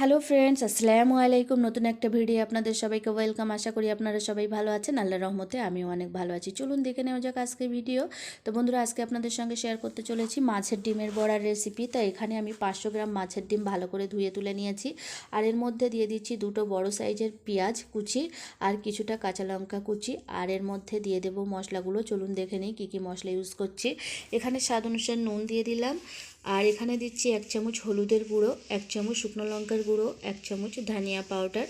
Hello friends আসসালামু আলাইকুম নতুন একটা ভিডিও আপনাদের সবাইকে ওয়েলকাম আশা করি আপনারা সবাই ভালো আছেন। আল্লাহ রহমতে আমিও অনেক ভালো আছি। চলুন দেখে নেওয়া যাক আজকে ভিডিও তো বন্ধুরা, আজকে আপনাদের সঙ্গে শেয়ার করতে চলেছি মাছের ডিমের বড়ার রেসিপি তো এখানে আমি পাঁচশো গ্রাম মাছের ডিম ভালো করে ধুয়ে তুলে নিয়েছি। আর এর মধ্যে দিয়ে দিচ্ছি দুটো বড় সাইজের পেঁয়াজ কুচি আর কিছুটা কাঁচা লঙ্কা কুচি। আর এর মধ্যে দিয়ে দেবো মশলাগুলো। চলুন দেখে নিই কী কী মশলা ইউজ করছি। এখানে স্বাদ অনুসারে নুন দিয়ে দিলাম। আর এখানে দিচ্ছি এক চামচ হলুদের গুঁড়ো, এক চামচ শুকনো লঙ্কার গুঁড়ো, এক চামচ ধনিয়া পাউডার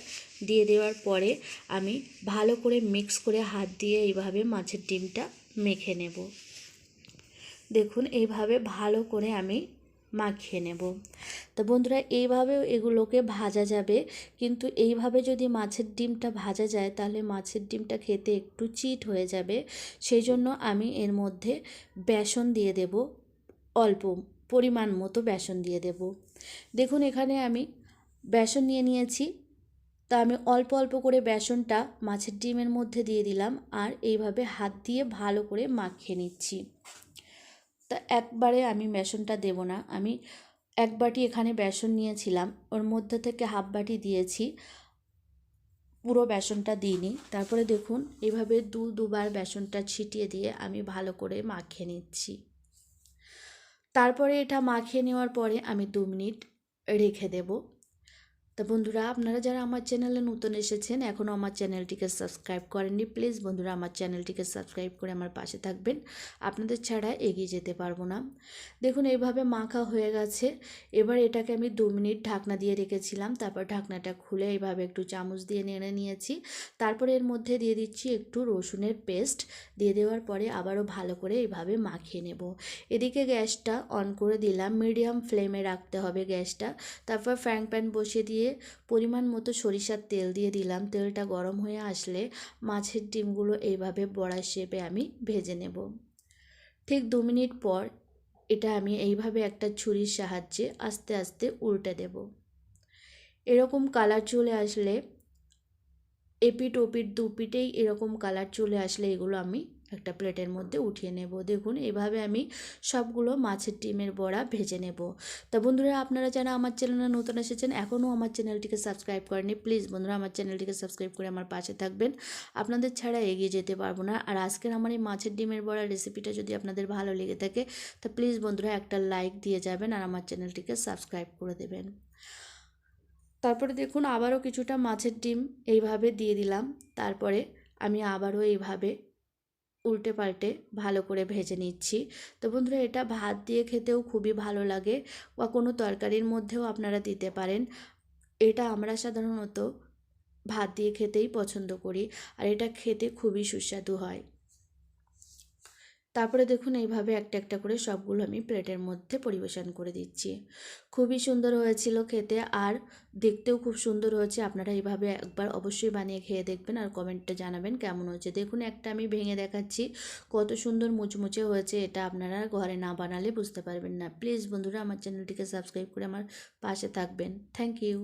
দিয়ে দেওয়ার পরে আমি ভালো করে মিক্স করে হাত দিয়ে এইভাবে মাছের ডিমটা মেখে নেব। দেখুন, এইভাবে ভালো করে আমি মাখিয়ে নেব। তো বন্ধুরা, এইভাবেও এগুলোকে ভাজা যাবে, কিন্তু এইভাবে যদি মাছের ডিমটা ভাজা যায়, তাহলে মাছের ডিমটা খেতে একটু চিট হয়ে যাবে। সেই জন্য আমি এর মধ্যে বেসন দিয়ে দেব অল্প পরিমাণ মতো বেসন দিয়ে দেব। দেখুন এখানে আমি বেসন নিয়ে নিয়েছি। তা আমি অল্প অল্প করে বেসনটা মাছের ডিমের মধ্যে দিয়ে দিলাম আর এইভাবে হাত দিয়ে ভালো করে মাখিয়ে নিচ্ছি। তা একবারে আমি বেসনটা দেব না। আমি এক বাটি এখানে বেসন নিয়েছিলাম। ওর মধ্যে থেকে হাফ বাটি দিয়েছি। পুরো বেসনটা দিইনি। তারপরে দেখুন এভাবে দু দুবার বেসনটা ছিটিয়ে দিয়ে আমি ভালো করে মাখিয়ে নিচ্ছি। তারপরে এটা মাখিয়ে নেওয়ার পরে আমি দু মিনিট রেখে দেব। তো বন্ধুরা, আপনারা যারা আমার চ্যানেলে নতুন এসেছেন এখনও আমার চ্যানেলটিকে সাবস্ক্রাইব করেননি, প্লিজ বন্ধুরা আমার চ্যানেলটিকে সাবস্ক্রাইব করে আমার পাশে থাকবেন। আপনাদের ছাড়া এগিয়ে যেতে পারব না। দেখুন, এইভাবে মাখা হয়ে গেছে। এবার এটাকে আমি দু মিনিট ঢাকনা দিয়ে রেখেছিলাম, তারপর ঢাকনাটা খুলে এইভাবে একটু চামচ দিয়ে নেড়ে নিয়েছি। তারপরে এর মধ্যে দিয়ে দিচ্ছি একটু রসুনের পেস্ট। দিয়ে দেওয়ার পরে আবারও ভালো করে এইভাবে মাখিয়ে নেব। এদিকে গ্যাসটা অন করে দিলাম, মিডিয়াম ফ্লেমে রাখতে হবে গ্যাসটা। তারপর ফ্যাং প্যান বসিয়ে দিয়ে পরিমাণ মতো সরিষার তেল দিয়ে দিলাম। তেলটা গরম হয়ে আসলে মাছের ডিমগুলো এইভাবে বড়া শেপে আমি ভেজে নেব। ঠিক দু মিনিট পর এটা আমি এইভাবে একটা ছুরির সাহায্যে আস্তে আস্তে উল্টে দেব। এরকম কালার চলে আসলে এপিট ওপিট দুপিটেই এরকম কালার চলে আসলে এগুলো আমি একটা প্লেটের মধ্যে উঠিয়ে নেব। দেখুন, এভাবে আমি সবগুলো মাছের ডিমের বড়া ভেজে নেব। তা বন্ধুরা, আপনারা যারা আমার চ্যানেলে নতুন এসেছেন, এখনও আমার চ্যানেলটিকে সাবস্ক্রাইব করেনি প্লিজ বন্ধুরা, আমার চ্যানেলটিকে সাবস্ক্রাইব করে আমার পাশে থাকবেন। আপনাদের ছাড়া এগিয়ে যেতে পারব না। আর আজকের আমার এই মাছের ডিমের বড়া রেসিপিটা যদি আপনাদের ভালো লেগে থাকে, তা প্লিজ বন্ধুরা, একটা লাইক দিয়ে যাবেন আর আমার চ্যানেলটিকে সাবস্ক্রাইব করে দেবেন। তারপরে দেখুন, আবারও কিছুটা মাছের ডিম এইভাবে দিয়ে দিলাম। তারপরে আমি আবারও এইভাবে উল্টে পাল্টে ভালো করে ভেজে নিচ্ছি। তো বন্ধুরা, এটা ভাত দিয়ে খেতেও খুবই ভালো লাগে বা কোনো তরকারির মধ্যেও আপনারা দিতে পারেন। এটা আমরা সাধারণত ভাত দিয়ে খেতেই পছন্দ করি আর এটা খেতে খুবই সুস্বাদু হয়। তারপরে দেখুন এইভাবে একটা একটা করে সবগুলো আমি প্লেটের মধ্যে পরিবেশন করে দিচ্ছি। খুবই সুন্দর হয়েছিল খেতে আর দেখতেও খুব সুন্দর হয়েছে। আপনারা এইভাবে একবার অবশ্যই বানিয়ে খেয়ে দেখবেন আর কমেন্টে জানাবেন কেমন হয়েছে। দেখুন একটা আমি ভেঙে দেখাচ্ছি, কত সুন্দর মুচমুচে হয়েছে এটা আপনারা ঘরে না বানালে বুঝতে পারবেন না। প্লিজ বন্ধুরা আমার চ্যানেলটিকে সাবস্ক্রাইব করে আমার পাশে থাকবেন। Thank you.